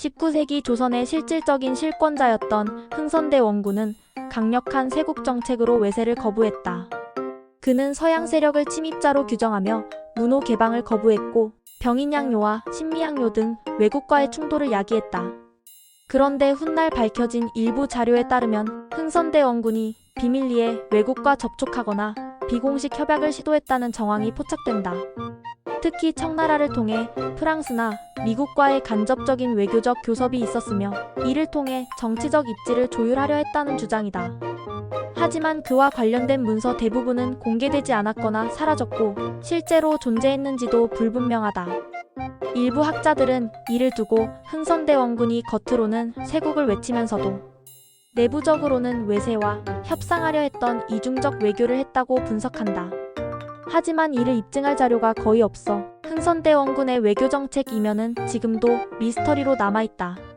19세기 조선의 실질적인 실권자였던 흥선대 원군은 강력한 세국 정책으로 외세를 거부했다. 그는 서양 세력을 침입자로 규정하며 문호 개방을 거부했고 병인양요와 신미양요 등 외국과의 충돌을 야기했다. 그런데 훗날 밝혀진 일부 자료에 따르면 흥선대 원군이 비밀리에 외국과 접촉하거나 비공식 협약을 시도했다는 정황이 포착된다. 특히 청나라를 통해 프랑스나 미국과의 간접적인 외교적 교섭이 있었으며 이를 통해 정치적 입지를 조율하려 했다는 주장이다. 하지만 그와 관련된 문서 대부분은 공개되지 않았거나 사라졌고 실제로 존재했는지도 불분명하다. 일부 학자들은 이를 두고 흥선대 원군이 겉으로는 세국을 외치면서도 내부적으로는 외세와 협상하려 했던 이중적 외교를 했다고 분석한다. 하지만 이를 입증할 자료가 거의 없어 흥선대 원군의 외교 정책 이면은 지금도 미스터리로 남아있다.